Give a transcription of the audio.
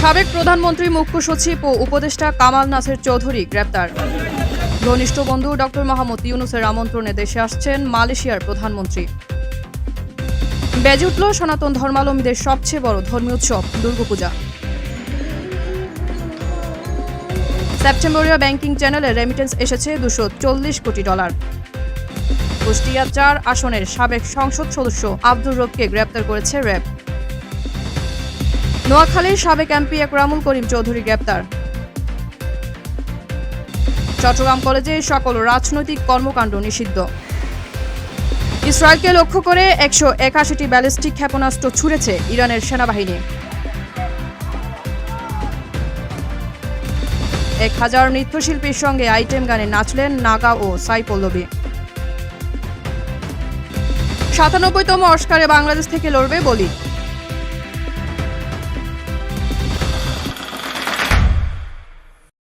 সাবেক প্রধানমন্ত্রী মুখ্য সচিব ও উপদেষ্টা কামাল নাসের চৌধুরী গ্রেপ্তার। ঘনিষ্ঠ বন্ধু ডক্টর মোহাম্মদ ইউনুসের আমন্ত্রণে দেশে আসছেন মালয়েশিয়ার প্রধানমন্ত্রী। বেজে উঠল সনাতন ধর্মালম্বীদের সবচেয়ে বড় ধর্মীয় উৎসব, দুর্গাপূজা। সেপ্টেম্বরীয় ব্যাংকিং চ্যানেলে রেমিটেন্স এসেছে দুশো চল্লিশ কোটি ডলার। কুষ্টিয়া চার আসনের সাবেক সংসদ সদস্য আব্দুর রবকে গ্রেপ্তার করেছে র্যাব। নোয়াখালীর সাবেক এমপি একরামুল করিম চৌধুরী গ্রেপ্তার। চট্টগ্রাম কলেজে সকল রাজনৈতিক কর্মকাণ্ড নিষিদ্ধ। ইসরায়েলকে লক্ষ্য করে একশো একাশিটি ব্যালিস্টিক ক্ষেপণাস্ত্র ছুড়েছে ইরানের সেনাবাহিনী। এক হাজার নৃত্যশিল্পীর সঙ্গে আইটেম গানে নাচলেন নাগা ও সাই পল্লবী সাতানব্বইতম অস্কারে বাংলাদেশ থেকে লড়বে বলি।